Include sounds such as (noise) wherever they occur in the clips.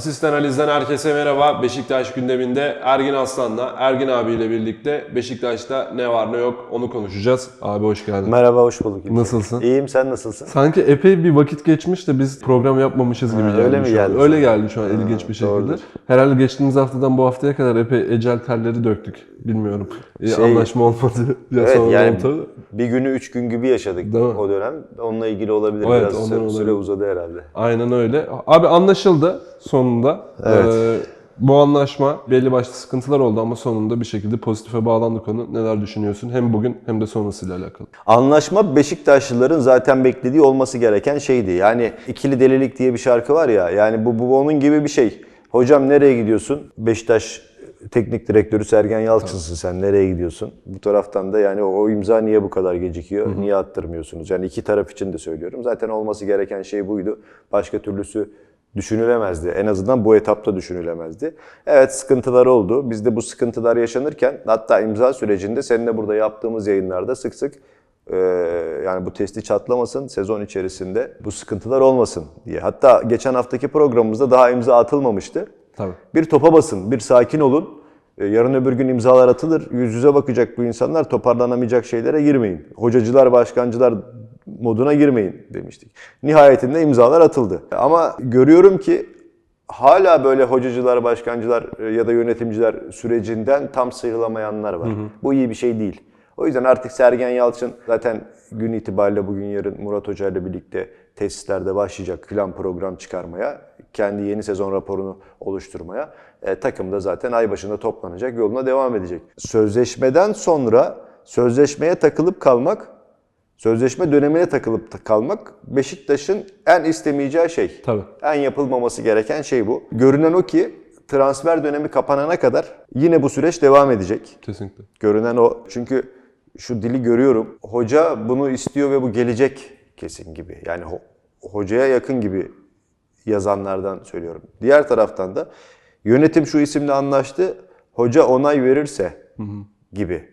Asist Analiz'den herkese merhaba. Beşiktaş gündeminde Ergin Aslan'la, Ergin abiyle birlikte Beşiktaş'ta ne var ne yok onu konuşacağız. Abi hoş geldin. Merhaba, hoş bulduk. İlker. Nasılsın? İyiyim, sen nasılsın? Sanki epey bir vakit geçmiş de biz program yapmamışız gibi Ha, geldi öyle mi geldi Öyle sana? geldi şu an ilginç bir şekilde. doğrudur. Herhalde geçtiğimiz haftadan bu haftaya kadar epey ecel terleri döktük. Bilmiyorum. Ee, Şey- anlaşma olmadı. (laughs) Ya Evet, yani bir günü üç gün gibi yaşadık o dönem. Onunla ilgili olabilir. Evet, Biraz süre, olabilir. süre uzadı herhalde. Aynen öyle. Abi anlaşıldı sonunda. Evet. Ee, bu anlaşma belli başlı sıkıntılar oldu ama sonunda bir şekilde pozitife bağlandı konu. Neler düşünüyorsun? Hem bugün hem de sonrasıyla alakalı. Anlaşma Beşiktaşlıların zaten beklediği olması gereken şeydi. Yani ikili delilik diye bir şarkı var ya. Yani bu, bu onun gibi bir şey. Hocam nereye gidiyorsun? Beşiktaş teknik direktörü Sergen Yalçın'sın sen. Nereye gidiyorsun? Bu taraftan da yani o, o imza niye bu kadar gecikiyor? Niye attırmıyorsunuz? Yani iki taraf için de söylüyorum. Zaten olması gereken şey buydu. Başka türlüsü düşünülemezdi. En azından bu etapta düşünülemezdi. Evet sıkıntılar oldu. Biz de bu sıkıntılar yaşanırken hatta imza sürecinde seninle burada yaptığımız yayınlarda sık sık ee, yani bu testi çatlamasın, sezon içerisinde bu sıkıntılar olmasın diye. Hatta geçen haftaki programımızda daha imza atılmamıştı. Tabii. Bir topa basın, bir sakin olun. Ee, Yarın öbür gün imzalar atılır. Yüz yüze bakacak bu insanlar toparlanamayacak şeylere girmeyin. Hocacılar, başkancılar moduna girmeyin demiştik. Nihayetinde imzalar atıldı. Ama görüyorum ki hala böyle hocacılar, başkancılar e, ya da yönetimciler sürecinden tam sıyrılamayanlar var. Bu iyi bir şey değil. O yüzden artık Sergen Yalçın zaten gün itibariyle bugün yarın Murat Hoca ile birlikte tesislerde başlayacak plan program çıkarmaya, kendi yeni sezon raporunu oluşturmaya. E, takım da zaten ay başında toplanacak, yoluna devam edecek. Sözleşmeden sonra sözleşmeye takılıp kalmak, sözleşme dönemine takılıp kalmak Beşiktaş'ın en istemeyeceği şey. Tabii. En yapılmaması gereken şey bu. Görünen o ki transfer dönemi kapanana kadar yine bu süreç devam edecek. Kesinlikle. Görünen o. Çünkü şu dili görüyorum. Hoca bunu istiyor ve bu gelecek kesin gibi. Yani ho- hocaya yakın gibi yazanlardan söylüyorum. Diğer taraftan da yönetim şu isimle anlaştı. Hoca onay verirse gibi.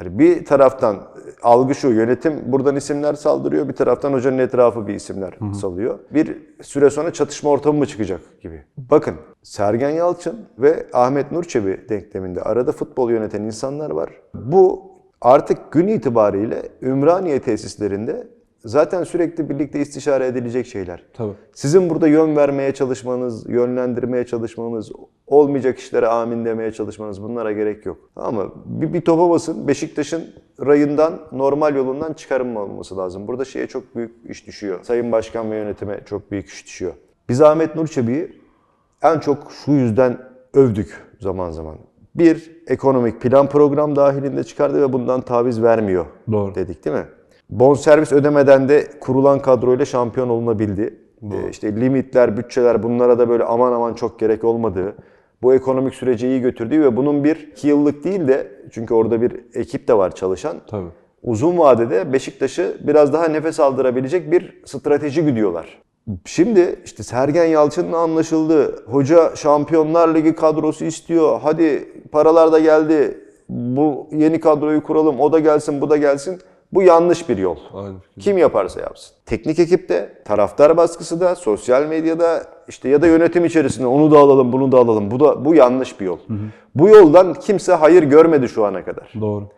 Yani bir taraftan algı şu, yönetim buradan isimler saldırıyor, bir taraftan hocanın etrafı bir isimler salıyor. Bir süre sonra çatışma ortamı mı çıkacak gibi. Bakın, Sergen Yalçın ve Ahmet Nur Çebi denkleminde arada futbol yöneten insanlar var. Bu artık gün itibariyle Ümraniye tesislerinde zaten sürekli birlikte istişare edilecek şeyler. Tabii. Sizin burada yön vermeye çalışmanız, yönlendirmeye çalışmanız, olmayacak işlere amin demeye çalışmanız bunlara gerek yok. Tamam mı? Bir, bir topa basın. Beşiktaş'ın rayından, normal yolundan çıkarılmaması lazım. Burada şeye çok büyük iş düşüyor. Sayın Başkan ve yönetime çok büyük iş düşüyor. Biz Ahmet Nur Çebi'yi en çok şu yüzden övdük zaman zaman. Bir, ekonomik plan program dahilinde çıkardı ve bundan taviz vermiyor Doğru. dedik değil mi? Bonservis ödemeden de kurulan kadroyla şampiyon olunabildi. Ee, işte limitler, bütçeler bunlara da böyle aman aman çok gerek olmadığı, bu ekonomik süreci iyi götürdüğü ve bunun bir iki yıllık değil de çünkü orada bir ekip de var çalışan. Tabii. Uzun vadede Beşiktaş'ı biraz daha nefes aldırabilecek bir strateji güdüyorlar. Şimdi işte Sergen Yalçın'la anlaşıldı. Hoca Şampiyonlar Ligi kadrosu istiyor. Hadi paralar da geldi. Bu yeni kadroyu kuralım. O da gelsin, bu da gelsin. Bu yanlış bir yol. Fikir. Kim yaparsa yapsın. Teknik ekipte, taraftar baskısı da, sosyal medyada işte ya da yönetim içerisinde onu da alalım, bunu da alalım. Bu da bu yanlış bir yol. Bu yoldan kimse hayır görmedi şu ana kadar. Doğru.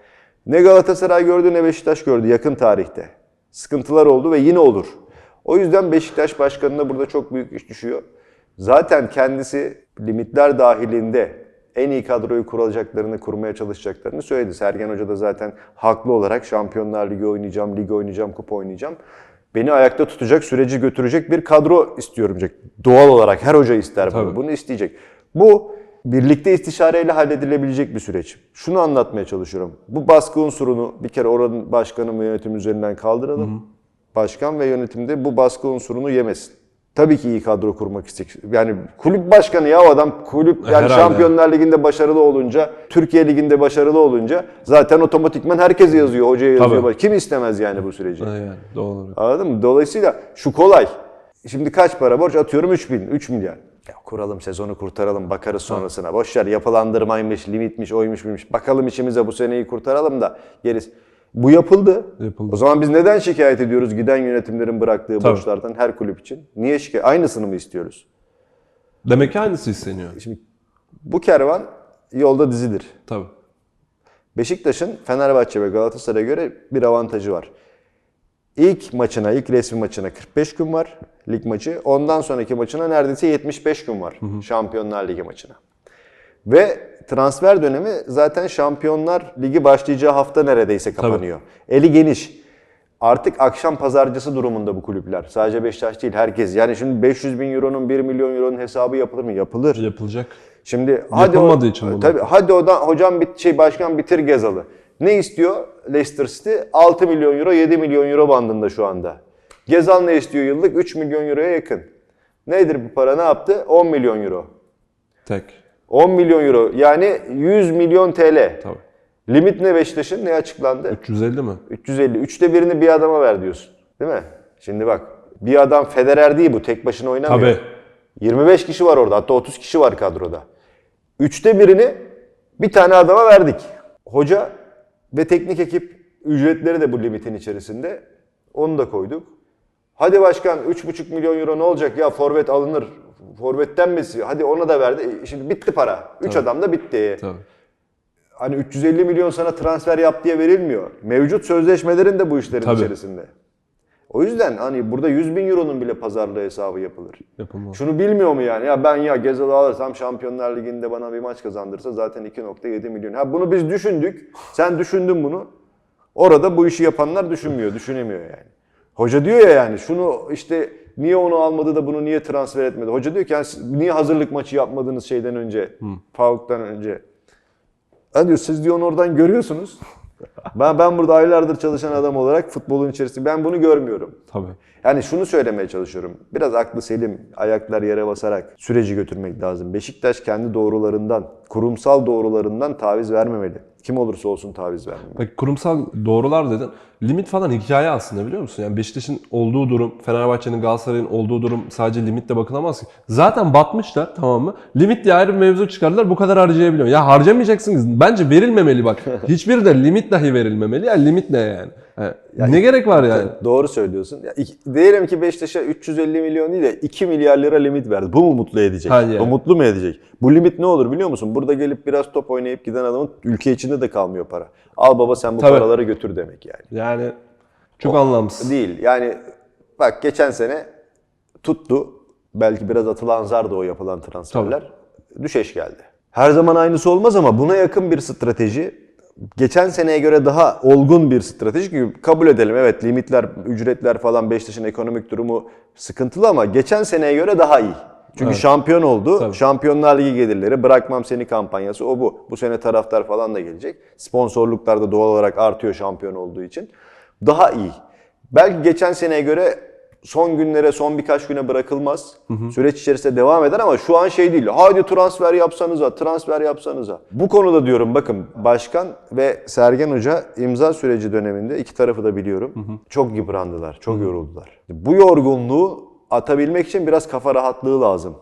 Ne Galatasaray gördü ne Beşiktaş gördü yakın tarihte. Sıkıntılar oldu ve yine olur. O yüzden Beşiktaş başkanına burada çok büyük iş düşüyor. Zaten kendisi limitler dahilinde en iyi kadroyu kuracaklarını, kurmaya çalışacaklarını söyledi. Sergen Hoca da zaten haklı olarak Şampiyonlar Ligi oynayacağım, lig oynayacağım, kupa oynayacağım. Beni ayakta tutacak, süreci götürecek bir kadro istiyorum diyecek. Doğal olarak her hoca ister bunu. Tabii. Bunu isteyecek. Bu birlikte istişareyle halledilebilecek bir süreç. Şunu anlatmaya çalışıyorum. Bu baskı unsurunu bir kere oranın başkanı ve yönetim üzerinden kaldıralım. Başkan ve yönetimde bu baskı unsurunu yemesin. Tabii ki iyi kadro kurmak isteyecek. Yani kulüp başkanı ya o adam kulüp yani Herhalde. Şampiyonlar Ligi'nde başarılı olunca, Türkiye Ligi'nde başarılı olunca zaten otomatikman herkes yazıyor, hocaya yazıyor. Tabii. Kim istemez yani bu süreci? Yani doğru. Anladın mı? Dolayısıyla şu kolay. Şimdi kaç para borç? Atıyorum 3 bin, 3 milyar. Ya kuralım sezonu kurtaralım bakarız sonrasına. Boş ver yapılandırmaymış, limitmiş, oymuş buymuş. Bakalım işimize bu seneyi kurtaralım da gerisi. Bu yapıldı. Yapıldı. O zaman biz neden şikayet ediyoruz giden yönetimlerin bıraktığı Tabii. borçlardan her kulüp için? Niye şikayet? Aynısını mı istiyoruz? Demek ki aynısı isteniyor. Şimdi bu kervan yolda dizilir. Tabii. Beşiktaş'ın Fenerbahçe ve Galatasaray'a göre bir avantajı var. İlk maçına, ilk resmi maçına 45 gün var lig maçı. Ondan sonraki maçına neredeyse 75 gün var Şampiyonlar Ligi maçına. Ve transfer dönemi zaten Şampiyonlar Ligi başlayacağı hafta neredeyse kapanıyor. Eli geniş. Artık akşam pazarcısı durumunda bu kulüpler. Sadece Beşiktaş değil herkes. Yani şimdi 500 bin euronun 1 milyon euronun hesabı yapılır mı? Yapılır. Yapılacak. Şimdi hadi Yapılmadığı o, için bunlar. Tabii hadi odan hocam bit şey başkan bitir Gezal'ı. Ne istiyor Leicester City? 6 milyon euro 7 milyon euro bandında şu anda. Gezal ne istiyor yıllık? 3 milyon euroya yakın. Nedir bu para? Ne yaptı? 10 milyon euro. Tek. 10 milyon euro yani 100 milyon TL. Tabii. Limit ne Beşiktaş'ın? Ne açıklandı? 350 mi? 350. Üçte birini bir adama ver diyorsun. Değil mi? Şimdi bak bir adam Federer değil bu. Tek başına oynamıyor. Tabii. 25 kişi var orada. Hatta 30 kişi var kadroda. Üçte birini bir tane adama verdik. Hoca ve teknik ekip ücretleri de bu limitin içerisinde. Onu da koyduk. Hadi başkan 3,5 milyon euro ne olacak ya forvet alınır. Forvetten mi? Hadi ona da verdi. E, Şimdi bitti para. 3 adam da bitti. Tabii. Hani 350 milyon sana transfer yap diye verilmiyor. Mevcut sözleşmelerin de bu işlerin Tabii. içerisinde. O yüzden hani burada 100 bin euronun bile pazarlığı hesabı yapılır. Yapılmaz. Şunu bilmiyor mu yani? Ya ben ya Gezal'ı alırsam Şampiyonlar Ligi'nde bana bir maç kazandırsa zaten 2.7 milyon. Ha bunu biz düşündük. Sen düşündün bunu. Orada bu işi yapanlar düşünmüyor, düşünemiyor yani. Hoca diyor ya yani şunu işte niye onu almadı da bunu niye transfer etmedi? Hoca diyor ki yani siz niye hazırlık maçı yapmadınız şeyden önce, Pauk'tan önce? Ha diyor siz diyor onu oradan görüyorsunuz. Ben ben burada aylardır çalışan adam olarak futbolun içerisinde ben bunu görmüyorum. Tabii. Yani şunu söylemeye çalışıyorum. Biraz aklı selim, ayaklar yere basarak süreci götürmek lazım. Beşiktaş kendi doğrularından, kurumsal doğrularından taviz vermemeli. Kim olursa olsun taviz vermemeli. Bak kurumsal doğrular dedin. Limit falan hikaye aslında biliyor musun? Yani Beşiktaş'ın olduğu durum, Fenerbahçe'nin, Galatasaray'ın olduğu durum sadece limitle bakılamaz ki. Zaten batmışlar tamam mı? Limit diye ayrı bir mevzu çıkardılar. Bu kadar harcayabiliyor. Ya harcamayacaksınız. Bence verilmemeli bak. (laughs) Hiçbiri de limit dahi verilmemeli. Ya limit ne yani? Ha, ne gerek var yani? Doğru söylüyorsun. Ya, iki- diyelim ki Beşiktaş'a 350 milyon değil de 2 milyar lira limit verdi. Bu mu mutlu edecek? Yani. Bu mutlu mu edecek? Bu limit ne olur biliyor musun? Burada gelip biraz top oynayıp giden adamın ülke içinde de kalmıyor para. Al baba sen bu Tabii. paraları götür demek yani. Yani çok anlamsız. Değil. Yani bak geçen sene tuttu. Belki biraz atılan zardı o yapılan transferler. Düşeş geldi. Her zaman aynısı olmaz ama buna yakın bir strateji. Geçen seneye göre daha olgun bir strateji ki kabul edelim. Evet limitler, ücretler falan Beşiktaş'ın ekonomik durumu sıkıntılı ama geçen seneye göre daha iyi. Çünkü şampiyon oldu. Tabii. Şampiyonlar Ligi gelirleri, bırakmam seni kampanyası o bu. Bu sene taraftar falan da gelecek. Sponsorluklar da doğal olarak artıyor şampiyon olduğu için. Daha iyi. Belki geçen seneye göre son günlere, son birkaç güne bırakılmaz. Süreç içerisinde devam eder ama şu an şey değil. Hadi transfer yapsanıza, transfer yapsanıza. Bu konuda diyorum bakın başkan ve Sergen Hoca imza süreci döneminde iki tarafı da biliyorum. Çok yıprandılar, çok yoruldular. Bu yorgunluğu atabilmek için biraz kafa rahatlığı lazım.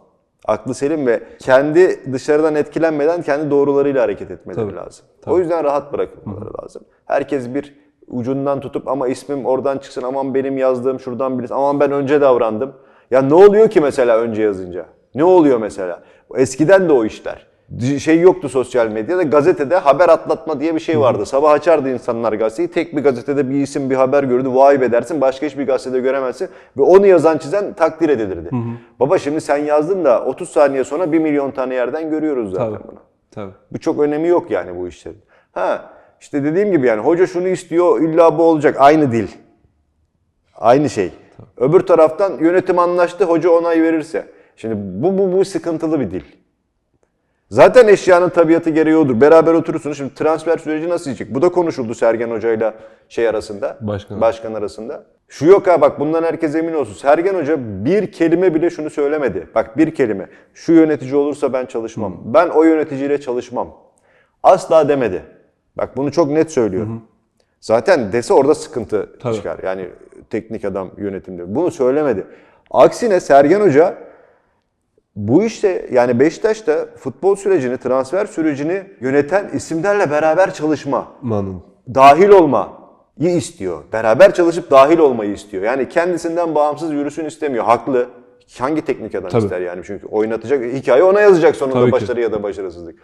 Aklı selim ve kendi dışarıdan etkilenmeden kendi doğrularıyla hareket etmeleri Tabii, lazım. O yüzden rahat bırakılmaları lazım. Herkes bir ucundan tutup ama ismim oradan çıksın, aman benim yazdığım şuradan bilirsin, aman ben önce davrandım. Ya ne oluyor ki mesela önce yazınca? Ne oluyor mesela? Eskiden de o işler. Şey yoktu sosyal medyada, gazetede haber atlatma diye bir şey vardı. Sabah açardı insanlar gazeteyi, tek bir gazetede bir isim bir haber gördü, vay be dersin, başka hiçbir gazetede göremezsin. Ve onu yazan çizen takdir edilirdi. Baba şimdi sen yazdın da 30 saniye sonra 1 milyon tane yerden görüyoruz zaten Tabii. bunu. Tabii. Bu çok önemi yok yani bu işlerin. Ha işte dediğim gibi yani hoca şunu istiyor illa bu olacak. Aynı dil. Aynı şey. Öbür taraftan yönetim anlaştı hoca onay verirse. Şimdi bu bu bu sıkıntılı bir dil. Zaten eşyanın tabiatı gereği odur. Beraber oturursunuz. Şimdi transfer süreci nasıl gidecek? Bu da konuşuldu Sergen Hoca'yla şey arasında. Başkan. Başkan arasında. Şu yok ha bak bundan herkes emin olsun. Sergen Hoca bir kelime bile şunu söylemedi. Bak bir kelime. Şu yönetici olursa ben çalışmam. Ben o yöneticiyle çalışmam. Asla demedi. Bak bunu çok net söylüyorum. Zaten dese orada sıkıntı Tabii. çıkar. Yani teknik adam yönetimde. Bunu söylemedi. Aksine Sergen Hoca bu işte yani Beşiktaş'ta futbol sürecini, transfer sürecini yöneten isimlerle beraber çalışma Anladım. dahil olmayı istiyor. Beraber çalışıp dahil olmayı istiyor. Yani kendisinden bağımsız yürüsün istemiyor. Haklı. Hangi teknik adam Tabii. ister yani? Çünkü oynatacak, hikaye ona yazacak sonunda Tabii ki. başarı ya da başarısızlık.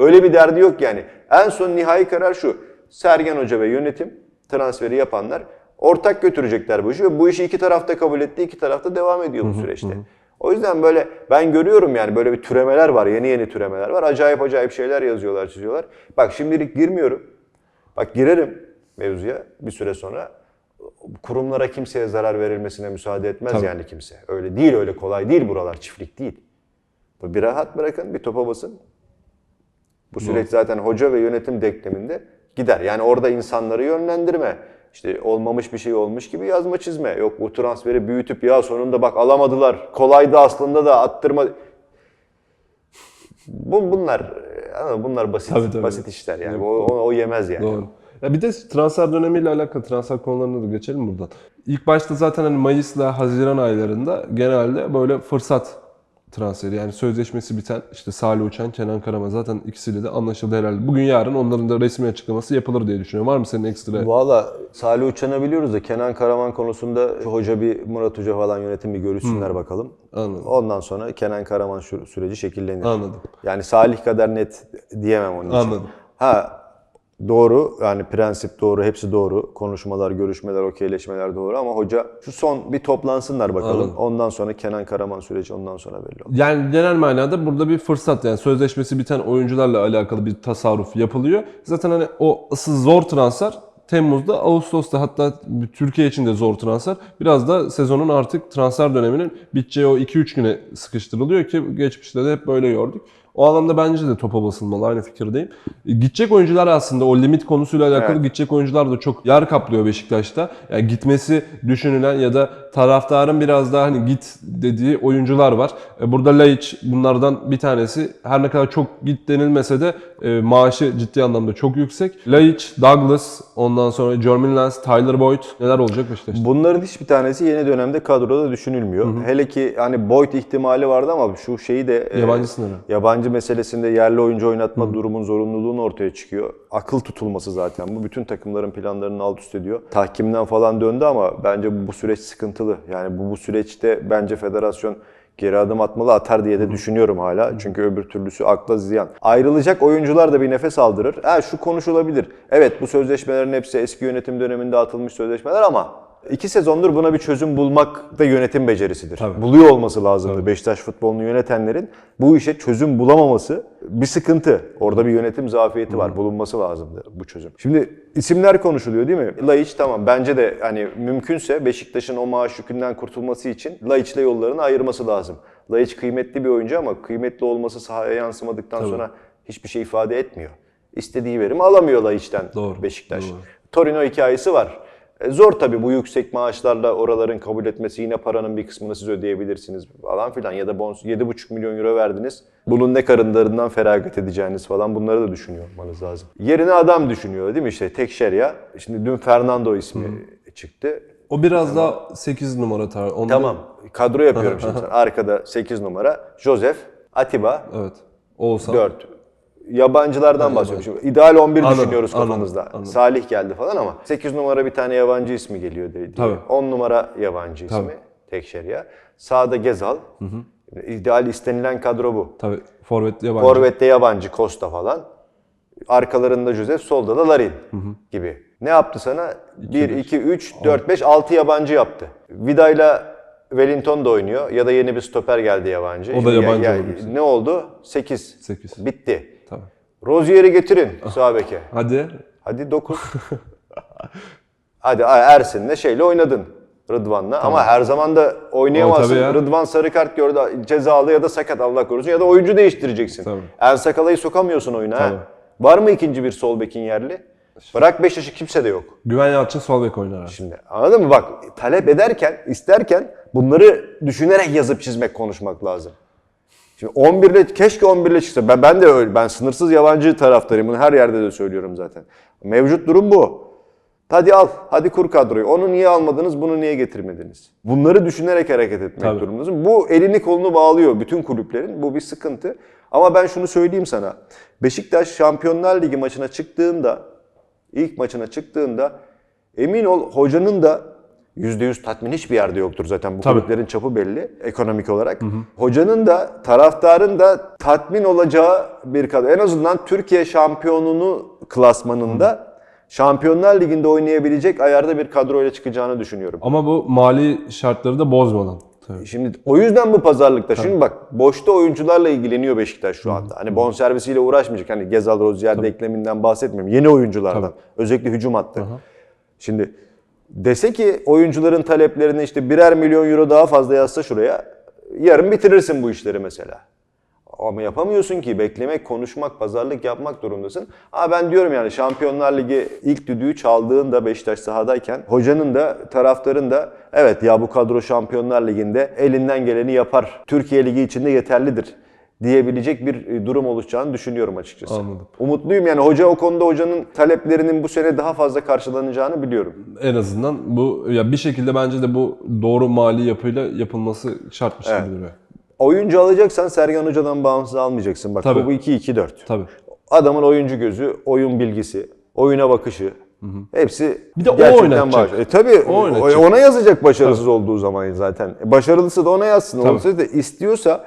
Öyle bir derdi yok yani. En son nihai karar şu. Sergen Hoca ve yönetim transferi yapanlar ortak götürecekler bu işi ve bu işi iki tarafta kabul etti, iki tarafta devam ediyor bu süreçte. O yüzden böyle ben görüyorum yani böyle bir türemeler var, yeni yeni türemeler var. Acayip acayip şeyler yazıyorlar, çiziyorlar. Bak şimdilik girmiyorum. Bak girerim mevzuya bir süre sonra. Kurumlara kimseye zarar verilmesine müsaade etmez Tabii. yani kimse. Öyle değil, öyle kolay değil buralar, çiftlik değil. Bir rahat bırakın, bir topa basın. Bu süreç zaten hoca ve yönetim denkleminde gider. Yani orada insanları yönlendirme. İşte olmamış bir şey olmuş gibi yazma çizme. Yok bu transferi büyütüp ya sonunda bak alamadılar. Kolaydı aslında da attırma. Bu, bunlar bunlar basit Tabii, tabii. basit işler yani. O, o, o yemez yani. Doğru. Ya bir de transfer dönemiyle alakalı transfer konularına da geçelim buradan. İlk başta zaten hani Mayıs'la Haziran aylarında genelde böyle fırsat transferi yani sözleşmesi biten işte Salih Uçan, Kenan Karaman zaten ikisiyle de anlaşıldı herhalde. Bugün yarın onların da resmi açıklaması yapılır diye düşünüyorum. Var mı senin ekstra? Valla Salih Uçan'ı biliyoruz da Kenan Karaman konusunda şu hoca bir Murat Hoca falan yönetim bir görüşsünler bakalım. Anladım. Ondan sonra Kenan Karaman şu süreci şekillenir. Anladım. Yani Salih kadar net diyemem onun için. Anladım. Ha doğru yani prensip doğru hepsi doğru. Konuşmalar, görüşmeler, okeyleşmeler doğru ama hoca şu son bir toplansınlar bakalım. Anladım. Ondan sonra Kenan Karaman süreci ondan sonra belli olur. Yani genel manada burada bir fırsat yani sözleşmesi biten oyuncularla alakalı bir tasarruf yapılıyor. Zaten hani o asıl zor transfer Temmuz'da, Ağustos'ta hatta Türkiye için de zor transfer. Biraz da sezonun artık transfer döneminin biteceği o 2-3 güne sıkıştırılıyor ki geçmişte de hep böyle gördük. O anlamda bence de topa basılmalı. Aynı fikirdeyim. E, Gidecek oyuncular aslında o limit konusuyla alakalı Evet. gidecek oyuncular da çok yer kaplıyor Beşiktaş'ta. Yani gitmesi düşünülen ya da taraftarın biraz daha hani git dediği oyuncular var. E, Burada Laiç bunlardan bir tanesi. Her ne kadar çok git denilmese de e, maaşı ciddi anlamda çok yüksek. Laiç, Douglas, ondan sonra Jermaine Lens, Tyler Boyd neler olacak Beşiktaş'ta? Bunların hiçbir tanesi yeni dönemde kadroda düşünülmüyor. Hele ki hani Boyd ihtimali vardı ama şu şeyi de e, Yabancı sınırı. yabancı meselesinde yerli oyuncu oynatma durumun zorunluluğunu ortaya çıkıyor. Akıl tutulması zaten bu. Bütün takımların planlarını alt üst ediyor. Tahkimden falan döndü ama bence bu süreç sıkıntılı. Yani bu, bu süreçte bence federasyon geri adım atmalı atar diye de düşünüyorum hala. Çünkü öbür türlüsü akla ziyan. Ayrılacak oyuncular da bir nefes aldırır. Ha şu konuşulabilir. Evet bu sözleşmelerin hepsi eski yönetim döneminde atılmış sözleşmeler ama iki sezondur buna bir çözüm bulmak da yönetim becerisidir. Tabii. Buluyor olması lazımdı Beşiktaş futbolunu yönetenlerin. Bu işe çözüm bulamaması bir sıkıntı. Orada bir yönetim zafiyeti var. Bulunması lazımdı bu çözüm. Şimdi isimler konuşuluyor değil mi? Laiç tamam bence de hani mümkünse Beşiktaş'ın o maaş yükünden kurtulması için Laiç'le yollarını ayırması lazım. Laiç kıymetli bir oyuncu ama kıymetli olması sahaya yansımadıktan sonra hiçbir şey ifade etmiyor. İstediği verimi alamıyor Laiç'ten Doğru, Beşiktaş. doğru. Torino hikayesi var. E, Zor tabii bu yüksek maaşlarla oraların kabul etmesi. Yine paranın bir kısmını siz ödeyebilirsiniz falan filan. Ya da bonus 7,5 milyon euro verdiniz. Bunun ne karınlarından feragat edeceğiniz falan bunları da düşünüyor olmanız lazım. Yerine adam düşünüyor değil mi işte tek ya. Şimdi dün Fernando ismi çıktı. O biraz daha 8 numara tar. Onda- Tamam kadro yapıyorum şimdi sana. (laughs) Arkada 8 numara. Joseph, Atiba, Evet. Oğuzhan. 4. Yabancılardan bahsediyorum. Şimdi ideal 11 Anladım, düşünüyoruz anladım, kafamızda. anladım. Salih geldi falan ama 8 numara bir tane yabancı ismi geliyor diye. Tabii. 10 numara yabancı ismi. Tabii. Tekşerya. Sağda Gezal. İdeal istenilen kadro bu. Tabii. Forvet yabancı. Forvet'te yabancı Costa falan. Arkalarında Joseph, solda da Larin gibi. Ne yaptı sana? 1, 2, 3, 4, 5, 6 yabancı yaptı. Vida'yla Wellington da oynuyor ya da yeni bir stoper geldi yabancı. O da yabancı olabilir. Ne oldu? 8. Sekiz. Bitti. Tabii. Rozier'i getirin sağ beke. Hadi. Hadi 9. (laughs) Hadi Ersin'le şeyle oynadın. Rıdvan'la ama her zaman da oynayamazsın. O tabii ya. Rıdvan sarı kart gördü cezalı ya da sakat Allah korusun ya da oyuncu değiştireceksin. Tabii. En Sakala'yı sokamıyorsun oyuna. ha. Tabii. Var mı ikinci bir sol bekin yerli? Bırak Beşiktaş'ı kimse de yok. Güven Yalçın sol bek oynar. abi. Şimdi anladın mı? Bak talep ederken, isterken bunları düşünerek yazıp çizmek, konuşmak lazım. Şimdi 11 ile keşke 11 ile çıksa. Ben, ben de öyle. Ben sınırsız yabancı taraftarıyım. Bunu her yerde de söylüyorum zaten. Mevcut durum bu. Hadi al, hadi kur kadroyu. Onu niye almadınız, bunu niye getirmediniz? Bunları düşünerek hareket etmek Tabii. durumundasın. Bu elini kolunu bağlıyor bütün kulüplerin. Bu bir sıkıntı. Ama ben şunu söyleyeyim sana. Beşiktaş Şampiyonlar Ligi maçına çıktığında, ilk maçına çıktığında emin ol hocanın da %100 tatmin hiçbir yerde yoktur zaten. Bu Tabii. kulüplerin çapı belli ekonomik olarak. Hocanın da taraftarın da tatmin olacağı bir kadro. En azından Türkiye şampiyonunu klasmanında Şampiyonlar Ligi'nde oynayabilecek ayarda bir kadroyla çıkacağını düşünüyorum. Ama bu mali şartları da bozmadan. Tabii. Şimdi o yüzden bu pazarlıkta. Şimdi bak boşta oyuncularla ilgileniyor Beşiktaş şu anda. Hani bonservisiyle uğraşmayacak. Hani Gezal Rozier ekleminden bahsetmiyorum. Yeni oyunculardan. Özellikle hücum hattı. Şimdi dese ki oyuncuların taleplerini işte birer milyon euro daha fazla yazsa şuraya yarın bitirirsin bu işleri mesela. Ama yapamıyorsun ki beklemek, konuşmak, pazarlık yapmak durumundasın. Ama ben diyorum yani Şampiyonlar Ligi ilk düdüğü çaldığında Beşiktaş sahadayken hocanın da taraftarın da evet ya bu kadro Şampiyonlar Ligi'nde elinden geleni yapar. Türkiye Ligi içinde yeterlidir diyebilecek bir e, durum oluşacağını düşünüyorum açıkçası. Anladım. Umutluyum yani hoca o konuda hocanın taleplerinin bu sene daha fazla karşılanacağını biliyorum. En azından bu ya bir şekilde bence de bu doğru mali yapıyla yapılması şartmış Evet. gibi duruyor. Oyuncu alacaksan Sergen Hoca'dan bağımsız almayacaksın. Bak Tabii. bu 2-2-4. Tabii. Adamın oyuncu gözü, oyun bilgisi, oyuna bakışı hepsi Bir de o gerçekten oynatacak. var. E tabii O oynatacak. ona yazacak başarısız olduğu zaman zaten. E başarılısı da ona yazsın. Tabii. Olsa da istiyorsa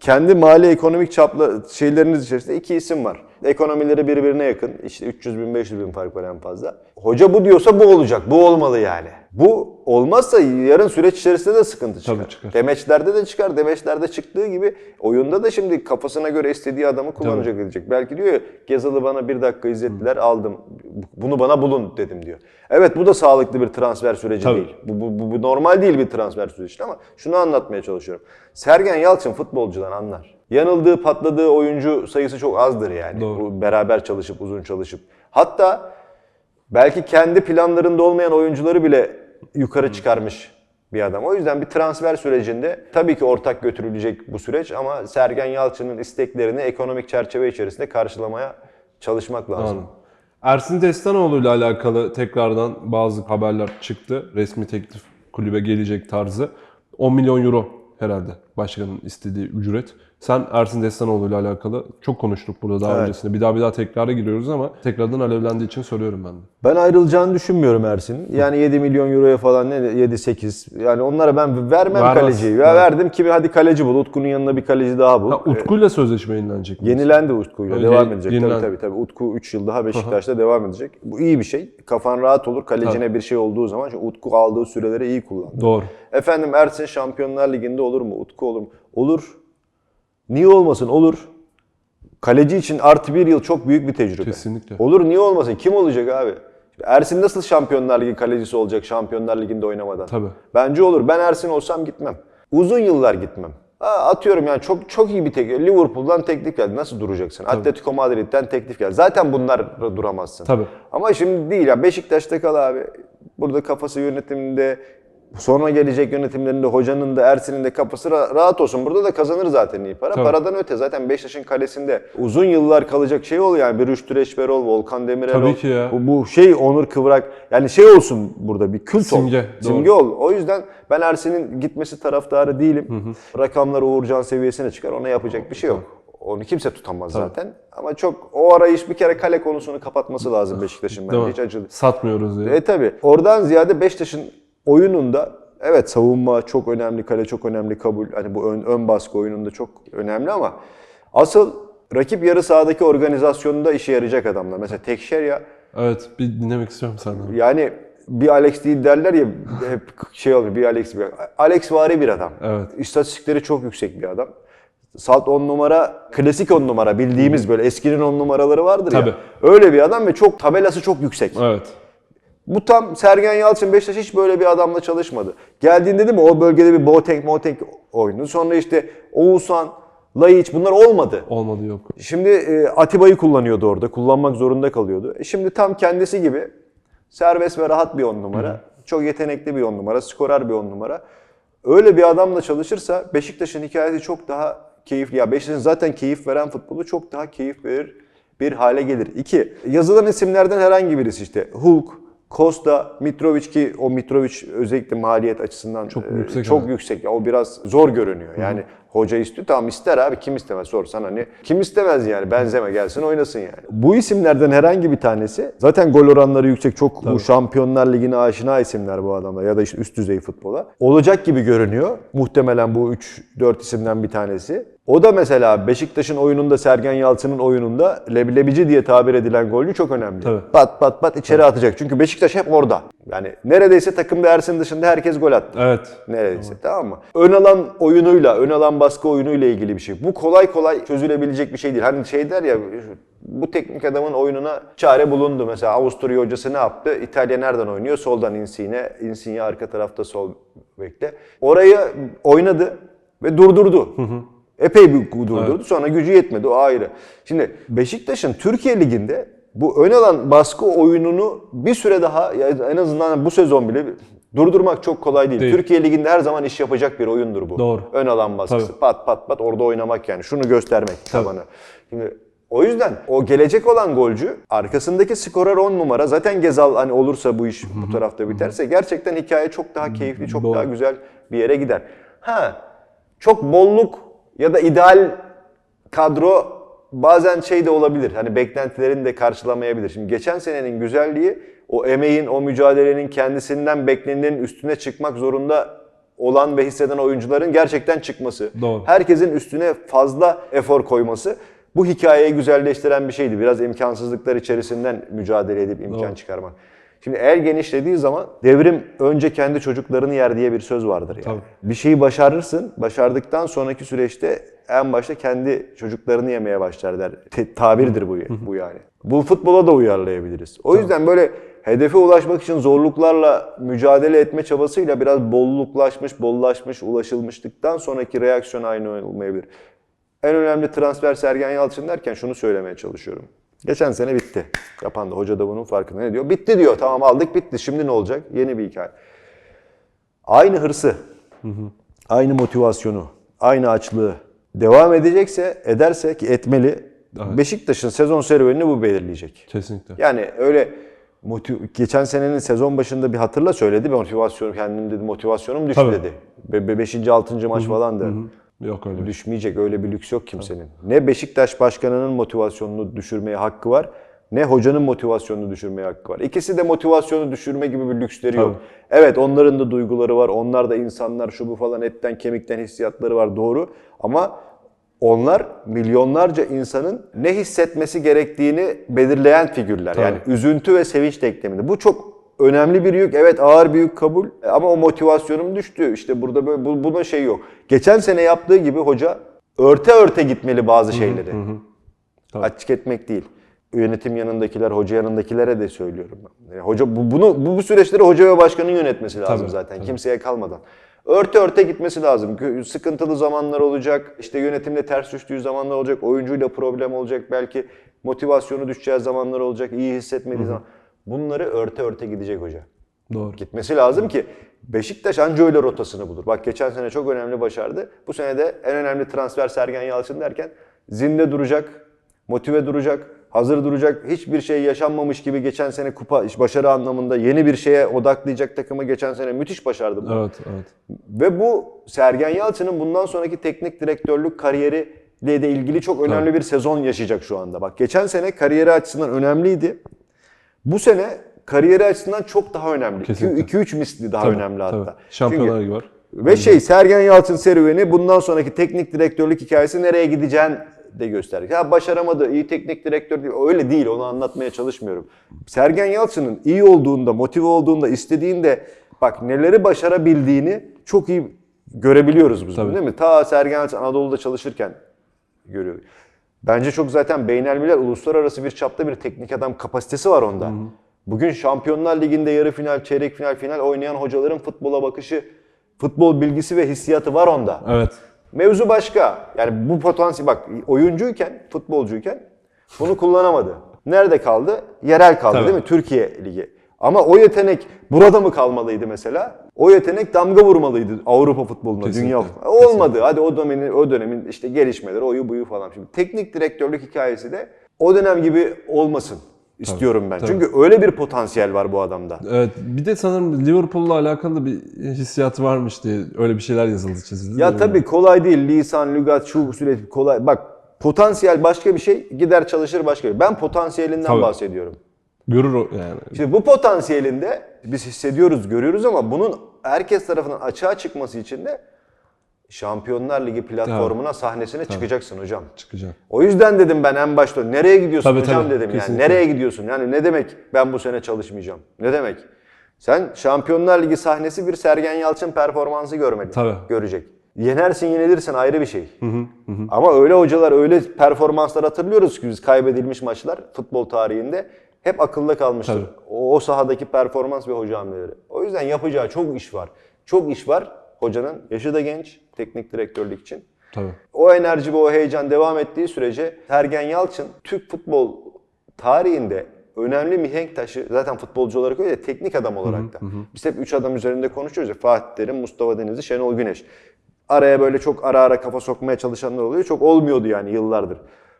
kendi mali ekonomik çapla şeyleriniz içerisinde iki isim var. Ekonomileri birbirine yakın. İşte 300 bin 500 bin fark var en fazla. Hoca bu diyorsa bu olacak. Bu olmalı yani. Bu olmazsa yarın süreç içerisinde de sıkıntı çıkar. Tabii çıkar. Demeçlerde de çıkar. Demeçlerde çıktığı gibi oyunda da şimdi kafasına göre istediği adamı kullanacak edecek. Belki diyor ya Gezal'ı bana bir dakika izlettiler aldım. Bunu bana bulun dedim diyor. Evet bu da sağlıklı bir transfer süreci Tabii. değil. Bu, bu, bu, bu normal değil bir transfer süreci ama şunu anlatmaya çalışıyorum. Sergen Yalçın futbolcudan anlar. Yanıldığı, patladığı oyuncu sayısı çok azdır yani. Doğru. Bu beraber çalışıp, uzun çalışıp. Hatta belki kendi planlarında olmayan oyuncuları bile yukarı çıkarmış bir adam. O yüzden bir transfer sürecinde tabii ki ortak götürülecek bu süreç ama Sergen Yalçın'ın isteklerini ekonomik çerçeve içerisinde karşılamaya çalışmak lazım. Anladım. Ersin Destanoğlu ile alakalı tekrardan bazı haberler çıktı. Resmi teklif kulübe gelecek tarzı. 10 milyon euro herhalde başkanın istediği ücret. Sen Ersin Destanoğlu ile alakalı çok konuştuk burada daha Evet. öncesinde. Bir daha bir daha tekrara giriyoruz ama tekrardan alevlendiği için soruyorum ben de. Ben ayrılacağını düşünmüyorum Ersin'in. Yani 7 milyon euroya falan ne 7-8 yani onlara ben vermem Vermez. kaleciyi. Ya Evet. verdim kimi hadi kaleci bul. Utku'nun yanına bir kaleci daha bul. Ha, Utku ile sözleşme yenilenecek mi? Yenilendi Utku'yla. Öyle Devam edecek. yenilendi. Tabii tabii tabii. Utku 3 yıl daha Beşiktaş'ta devam edecek. Bu iyi bir şey. Kafan rahat olur. Kalecine bir şey olduğu zaman. Çünkü Utku aldığı süreleri iyi kullandı. Doğru. Efendim Ersin Şampiyonlar Ligi'nde olur mu? Utku olur mu? Olur. Niye olmasın? Olur. Kaleci için artı bir yıl çok büyük bir tecrübe. Kesinlikle. Olur niye olmasın? Kim olacak abi? Ersin nasıl Şampiyonlar Ligi kalecisi olacak Şampiyonlar Ligi'nde oynamadan? Tabii. Bence olur. Ben Ersin olsam gitmem. Uzun yıllar gitmem. Ha, atıyorum yani çok çok iyi bir teklif. Liverpool'dan teklif geldi. Nasıl duracaksın? Atletico Madrid'den teklif geldi. Zaten bunlar duramazsın. Tabii. Ama şimdi değil ya. Beşiktaş'ta kal abi. Burada kafası yönetiminde sonra gelecek yönetimlerinde hocanın da Ersin'in de kafası ra- rahat olsun. Burada da kazanır zaten iyi para. Tabii. Paradan öte zaten Beşiktaş'ın kalesinde uzun yıllar kalacak şey ol yani. Bir Rüştü Reçberol, Volkan Demirel Tabii ol. ki ya. Bu, bu şey Onur Kıvrak. Yani şey olsun burada bir kült ol. Simge, doğru. Simge ol. O yüzden ben Ersin'in gitmesi taraftarı değilim. Rakamlar Uğurcan seviyesine çıkar. Ona yapacak bir şey yok. Onu kimse tutamaz zaten. Ama çok o arayış bir kere kale konusunu kapatması lazım Beşiktaş'ın bence. Hiç acıdı. Satmıyoruz diye. E tabi. Oradan ziyade Beşiktaş'ın oyununda evet savunma çok önemli, kale çok önemli kabul. Hani bu ön, ön baskı oyununda çok önemli ama asıl rakip yarı sahadaki organizasyonunda işe yarayacak adamlar. Mesela Tekşerya Evet bir dinlemek istiyorum senden. yani bir Alex değil derler ya hep şey oluyor bir Alex bir Alex vari bir adam. Evet. İstatistikleri çok yüksek bir adam. Salt 10 numara, klasik 10 numara bildiğimiz böyle eskinin 10 numaraları vardır Tabii. ya. Öyle bir adam ve çok tabelası çok yüksek. Evet. Bu tam Sergen Yalçın Beşiktaş hiç böyle bir adamla çalışmadı. Geldiğinde değil mi o bölgede bir Boateng Moateng oyunu. Sonra işte Oğuzhan, Laiç bunlar olmadı. Olmadı yok. Şimdi e, Atiba'yı kullanıyordu orada. Kullanmak zorunda kalıyordu. E, şimdi tam kendisi gibi serbest ve rahat bir on numara. Çok yetenekli bir on numara. Skorer bir on numara. Öyle bir adamla çalışırsa Beşiktaş'ın hikayesi çok daha keyifli. Ya Beşiktaş'ın zaten keyif veren futbolu çok daha keyif verir bir hale gelir. İki, yazılan isimlerden herhangi birisi işte Hulk, Costa, Mitrovic ki o Mitrovic özellikle maliyet açısından Çok e, yüksek çok ama. yüksek. Ya, o biraz zor görünüyor. Yani Hoca istiyor tamam ister abi kim istemez sorsan hani kim istemez yani benzeme gelsin oynasın yani. Bu isimlerden herhangi bir tanesi zaten gol oranları yüksek çok bu Şampiyonlar Ligi'ne aşina isimler bu adamlar ya da işte üst düzey futbola. Olacak gibi görünüyor. Muhtemelen bu 3-4 isimden bir tanesi. O da mesela Beşiktaş'ın oyununda Sergen Yalçın'ın oyununda leblebici diye tabir edilen golcü çok önemli. Tabii. Pat pat pat içeri atacak. Çünkü Beşiktaş hep orada. Yani neredeyse takımda Ersin dışında herkes gol attı. Evet. Neredeyse tamam mı? Ön alan oyunuyla, ön alan baskı oyunuyla ilgili bir şey. Bu kolay kolay çözülebilecek bir şey değil. Hani şey der ya bu teknik adamın oyununa çare bulundu. Mesela Avusturya hocası ne yaptı? İtalya nereden oynuyor? Soldan Insigne. Insigne arka tarafta sol bekle. Orayı oynadı ve durdurdu. Epey bir durdurdu. Sonra gücü yetmedi. O ayrı. Şimdi Beşiktaş'ın Türkiye Ligi'nde bu ön alan baskı oyununu bir süre daha en azından bu sezon bile durdurmak çok kolay değil. Değil. Türkiye Ligi'nde her zaman iş yapacak bir oyundur bu. Doğru. Ön alan baskısı. Tabii. Pat pat pat orada oynamak yani. Şunu göstermek tabanı. Şimdi o yüzden o gelecek olan golcü arkasındaki skorer 10 numara zaten Gezal hani olursa bu iş bu tarafta biterse gerçekten hikaye çok daha keyifli, çok Doğru. daha güzel bir yere gider. Ha çok bolluk ya da ideal kadro bazen şey de olabilir. Hani beklentilerini de karşılamayabilir. Şimdi geçen senenin güzelliği o emeğin, o mücadelenin kendisinden beklenenin üstüne çıkmak zorunda olan ve hisseden oyuncuların gerçekten çıkması. Doğru. Herkesin üstüne fazla efor koyması bu hikayeyi güzelleştiren bir şeydi. Biraz imkansızlıklar içerisinden mücadele edip imkan Doğru. çıkarmak. Şimdi el genişlediği zaman devrim önce kendi çocuklarını yer diye bir söz vardır yani. Tabii. Bir şeyi başarırsın, başardıktan sonraki süreçte en başta kendi çocuklarını yemeye başlar der. Te- tabirdir bu, bu yani. Bu futbola da uyarlayabiliriz. O yüzden böyle hedefe ulaşmak için zorluklarla mücadele etme çabasıyla biraz bolluklaşmış, bollaşmış, ulaşılmışlıktan sonraki reaksiyon aynı olmayabilir. En önemli transfer Sergen Yalçın derken şunu söylemeye çalışıyorum. Geçen sene bitti. Yapan da hoca da bunun farkında. Ne diyor? Bitti diyor. Tamam aldık bitti. Şimdi ne olacak? Yeni bir hikaye. Aynı hırsı, aynı motivasyonu, aynı açlığı devam edecekse, ederse ki etmeli. Beşiktaş'ın sezon serüvenini bu belirleyecek. Kesinlikle. Yani öyle motiv- geçen senenin sezon başında bir hatırla söyledi. Motivasyon kendim dedi motivasyonum düştü Tabii. dedi. Be- be- beşinci, altıncı maç falandı. Yok öyle bir şey. Düşmeyecek öyle bir lüks yok kimsenin. Ne Beşiktaş başkanının motivasyonunu düşürmeye hakkı var. Ne hocanın motivasyonunu düşürmeye hakkı var. İkisi de motivasyonu düşürme gibi bir lüksleri yok. Evet onların da duyguları var. Onlar da insanlar şu bu falan etten kemikten hissiyatları var doğru. Ama onlar milyonlarca insanın ne hissetmesi gerektiğini belirleyen figürler. Yani üzüntü ve sevinç denkleminde. Bu çok önemli bir yük. Evet ağır bir yük kabul ama o motivasyonum düştü. İşte burada böyle bu, buna şey yok. Geçen sene yaptığı gibi hoca örte örte gitmeli bazı şeyleri. Açık etmek değil. Yönetim yanındakiler, hoca yanındakilere de söylüyorum. Yani hoca bu, bunu bu, bu süreçleri hoca ve başkanın yönetmesi lazım Tabii, zaten. Kimseye kalmadan. Örte örte gitmesi lazım. Sıkıntılı zamanlar olacak. işte yönetimle ters düştüğü zamanlar olacak. Oyuncuyla problem olacak. Belki motivasyonu düşeceği zamanlar olacak. iyi hissetmediği zaman. Bunları örte örte gidecek hoca. Doğru. Gitmesi lazım ki Beşiktaş anca öyle rotasını bulur. Bak geçen sene çok önemli başardı. Bu sene de en önemli transfer Sergen Yalçın derken zinde duracak, motive duracak, hazır duracak. Hiçbir şey yaşanmamış gibi geçen sene kupa başarı anlamında yeni bir şeye odaklayacak takımı geçen sene müthiş başardı. bu. Evet, evet. Ve bu Sergen Yalçın'ın bundan sonraki teknik direktörlük kariyeriyle de ilgili çok önemli bir sezon yaşayacak şu anda. Bak geçen sene kariyeri açısından önemliydi. Bu sene kariyeri açısından çok daha önemli. Kesinlikle. 2-3 misli daha Tabii, önemli tabii. hatta. Şampiyonlar Çünkü- Ligi var. Ve şey Sergen Yalçın serüveni bundan sonraki teknik direktörlük hikayesi nereye gideceğin de gösterecek. Ya başaramadı, iyi teknik direktör değil. Öyle değil, onu anlatmaya çalışmıyorum. Sergen Yalçın'ın iyi olduğunda, motive olduğunda, istediğinde bak neleri başarabildiğini çok iyi görebiliyoruz biz Tabii. değil mi? Ta Sergen Yalçın Anadolu'da çalışırken görüyor. Bence çok zaten beynelmiler uluslararası bir çapta bir teknik adam kapasitesi var onda. Bugün Şampiyonlar Ligi'nde yarı final, çeyrek final, final oynayan hocaların futbola bakışı, futbol bilgisi ve hissiyatı var onda. Evet. Mevzu başka. Yani bu potansiyel bak oyuncuyken, futbolcuyken bunu kullanamadı. Nerede kaldı? Yerel kaldı Tabii. değil mi? Türkiye Ligi. Ama o yetenek burada mı kalmalıydı mesela? O yetenek damga vurmalıydı Avrupa futboluna, Kesinlikle. dünya futboluna. Olmadı. Hadi o dönemin o dönemin işte gelişmeleri, oyu buyu falan. Şimdi teknik direktörlük hikayesi de o dönem gibi olmasın. İstiyorum ben. tabii. Çünkü öyle bir potansiyel var bu adamda. Evet bir de sanırım Liverpool'la alakalı bir hissiyatı varmış diye öyle bir şeyler yazıldı çizildi. Ya tabii kolay değil. Lisan, lügat, şu sürekli kolay. Bak potansiyel başka bir şey, gider çalışır başka bir şey. Ben potansiyelinden Tabii. bahsediyorum. Görür yani. Şimdi bu potansiyelinde biz hissediyoruz, görüyoruz ama bunun herkes tarafından açığa çıkması için de Şampiyonlar Ligi platformuna, sahnesine çıkacaksın hocam. Çıkacak. O yüzden dedim ben en başta nereye gidiyorsun Tabii, hocam tabii, dedim yani. kesinlikle. Nereye gidiyorsun? Yani ne demek ben bu sene çalışmayacağım? Ne demek? Sen Şampiyonlar Ligi sahnesi bir Sergen Yalçın performansı görmedin. Tabii. Görecek. Yenersin yenilirsin ayrı bir şey. Ama öyle hocalar öyle performanslar hatırlıyoruz ki biz kaybedilmiş maçlar futbol tarihinde hep akılda kalmıştır. Tabii. O, o sahadaki performans ve hoca hamleleri. O yüzden yapacağı çok iş var. Çok iş var hocanın. Yaşı da genç teknik direktörlük için. Tabii. O enerji ve o heyecan devam ettiği sürece Sergen Yalçın Türk futbol tarihinde önemli mihenk taşı zaten futbolcu olarak öyle teknik adam olarak da. Biz hep üç adam üzerinde konuşuyoruz ya Fatih Terim, Mustafa Denizli, Şenol Güneş. Araya böyle çok ara ara kafa sokmaya çalışanlar oluyor. Çok olmuyordu yani yıllardır.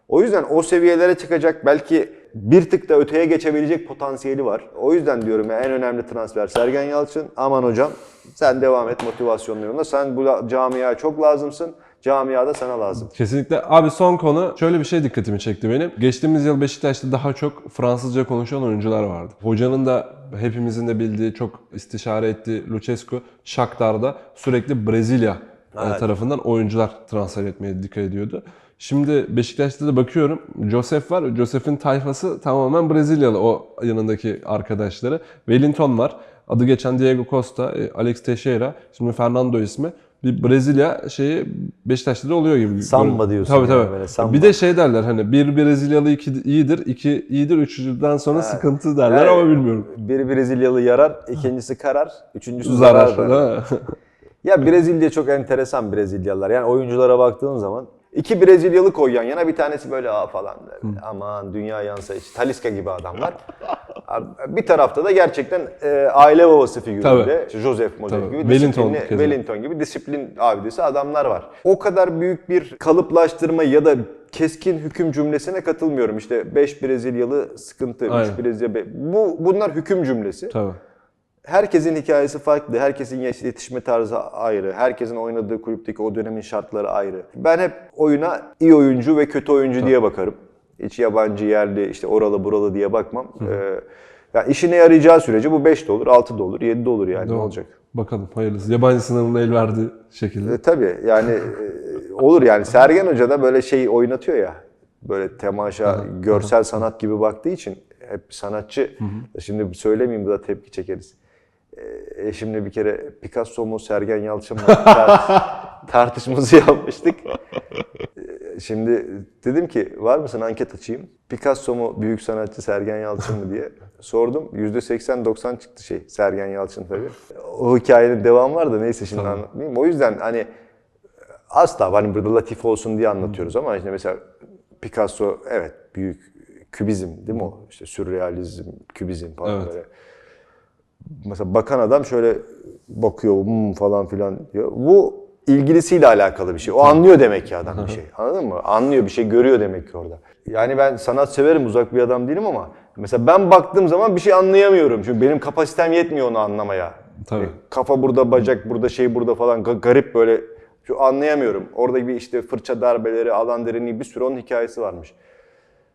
O yüzden o seviyelere çıkacak belki bir tık da öteye geçebilecek potansiyeli var. O yüzden diyorum ya en önemli transfer Sergen Yalçın. Aman hocam sen devam et motivasyonlu yolunda. Sen bu camiaya çok lazımsın. Camia da sana lazım. Kesinlikle. Abi son konu şöyle bir şey dikkatimi çekti benim. Geçtiğimiz yıl Beşiktaş'ta daha çok Fransızca konuşan oyuncular vardı. Hocanın da hepimizin de bildiği çok istişare ettiği Lucescu Shakhtar'da sürekli Brezilya Evet. tarafından oyuncular transfer etmeye dikkat ediyordu. Şimdi Beşiktaş'ta da bakıyorum Josef var. Josef'in tayfası tamamen Brezilyalı o yanındaki arkadaşları. Wellington var. Adı geçen Diego Costa, e, Alex Teixeira, şimdi Fernando ismi. Bir Brezilya şeyi Beşiktaş'ta da oluyor gibi. Samba diyorsun Tabii yani tabii. böyle, samba. Bir de şey derler hani bir Brezilyalı iki iyidir, iki iyidir, üçüncüden sonra sıkıntı derler Yani ama bilmiyorum. Bir Brezilyalı yarar, ikincisi karar, üçüncüsü Zarar. zarar. (laughs) Ya Brezilya çok enteresan Brezilyalılar. Yani oyunculara baktığın zaman iki Brezilyalı koy yan yana bir tanesi böyle aa falan der. Aman dünya yansa hiç. Taliska gibi adamlar. Bir tarafta da gerçekten e, aile babası figüründe. işte Joseph Tabii. gibi Wellington disiplinli- keza. Wellington gibi disiplin abidesi adamlar var. O kadar büyük bir kalıplaştırma ya da keskin hüküm cümlesine katılmıyorum. İşte 5 Brezilyalı sıkıntı, 3 Aynen. Brezilya. be- Bu bunlar hüküm cümlesi. tabii. Herkesin hikayesi farklı, herkesin yetişme tarzı ayrı, herkesin oynadığı kulüpteki o dönemin şartları ayrı. Ben hep oyuna iyi oyuncu ve kötü oyuncu diye bakarım. Hiç yabancı, yerli, işte oralı buralı diye bakmam. Ee, ya işine yarayacağı sürece bu 5 de olur, 6 da olur, 7 de olur yani ne Doğru. olacak? Bakalım hayırlısı. Yabancı sınavına el verdiği şekilde. E, tabii yani e, olur yani. Sergen Hoca da böyle şey oynatıyor ya. Böyle temaşa, görsel sanat gibi baktığı için hep sanatçı. Şimdi söylemeyeyim da tepki çekeriz. E, şimdi bir kere Picasso mu Sergen Yalçın mı tar- tartışması yapmıştık. E, Şimdi dedim ki var mısın anket açayım. Picasso mu büyük sanatçı Sergen Yalçın mı diye sordum. %80-90 çıktı şey Sergen Yalçın tabii. O hikayenin devamı var da neyse şimdi anlatmayayım. O yüzden hani asla hani burada latif olsun diye anlatıyoruz ama işte mesela Picasso evet büyük kübizm değil mi o? İşte sürrealizm, kübizm falan Evet. böyle. Mesela bakan adam şöyle bakıyor hmm falan filan diyor. Bu ilgilisiyle alakalı bir şey. O anlıyor demek ki adam bir şey. (laughs) Anladın mı? Anlıyor bir şey görüyor demek ki orada. Yani ben sanat severim uzak bir adam değilim ama mesela ben baktığım zaman bir şey anlayamıyorum. Çünkü benim kapasitem yetmiyor onu anlamaya. Tabii. Kafa burada, bacak burada, şey burada falan ga- garip böyle şu anlayamıyorum. Orada bir işte fırça darbeleri, alan derinliği bir sürü onun hikayesi varmış.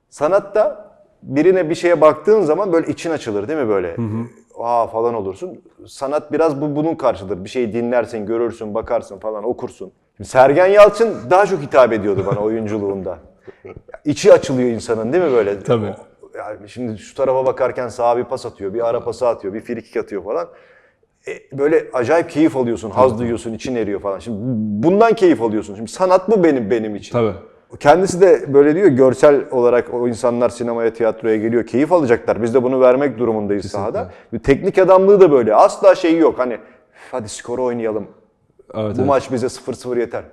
Sanatta birine bir şeye baktığın zaman böyle için açılır değil mi böyle? Aa falan olursun. Sanat biraz bu bunun karşıdır. Bir şeyi dinlersin, görürsün, bakarsın falan, okursun. Şimdi Sergen Yalçın daha çok hitap ediyordu bana oyunculuğunda. (laughs) İçi açılıyor insanın değil mi böyle? Tabii. Yani şimdi şu tarafa bakarken sağa bir pas atıyor, bir ara pası atıyor, bir frikik atıyor falan. E, böyle acayip keyif alıyorsun, haz duyuyorsun, için eriyor falan. Şimdi bundan keyif alıyorsun. Şimdi sanat bu benim benim için. Tabii. Kendisi de böyle diyor görsel olarak o insanlar sinemaya, tiyatroya geliyor. Keyif alacaklar. Biz de bunu vermek durumundayız sahada. Bir teknik adamlığı da böyle. Asla şeyi yok. Hani hadi skoru oynayalım. Evet, Bu evet. maç bize 0-0 yeter.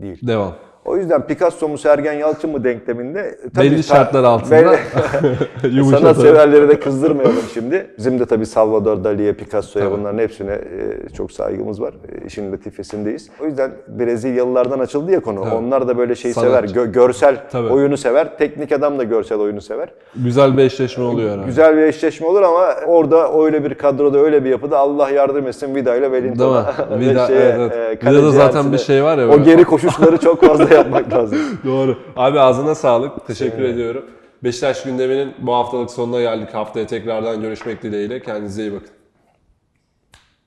Değil. Devam. O yüzden Picasso mu Sergen Yalçın mı denkleminde tabii Belli şartlar altında belli-. (laughs) (laughs) Sanat severleri de kızdırmayalım şimdi. Bizim de tabii Salvador Dali'ye, Picasso'ya Tabii. bunların hepsine e, çok saygımız var. E, işin latifesindeyiz. O yüzden Brezilyalılardan açıldı ya konu. Tabii. Onlar da böyle şey Sanatçı. sever. gö- görsel Tabii. oyunu sever. Teknik adam da görsel oyunu sever. Güzel bir eşleşme oluyor herhalde. Güzel bir eşleşme olur ama orada öyle bir kadroda öyle bir yapıda Allah yardım etsin Vida ile Wellington'a. (laughs) ve Vida, şeye, evet, evet. e, Vida'da zaten bir şey var ya O böyle. geri koşuşları çok fazla yapmak lazım. (laughs) Doğru. Abi ağzına sağlık. Teşekkür ediyorum. Beşiktaş gündeminin bu haftalık sonuna geldik. Haftaya tekrardan görüşmek dileğiyle. Kendinize iyi bakın.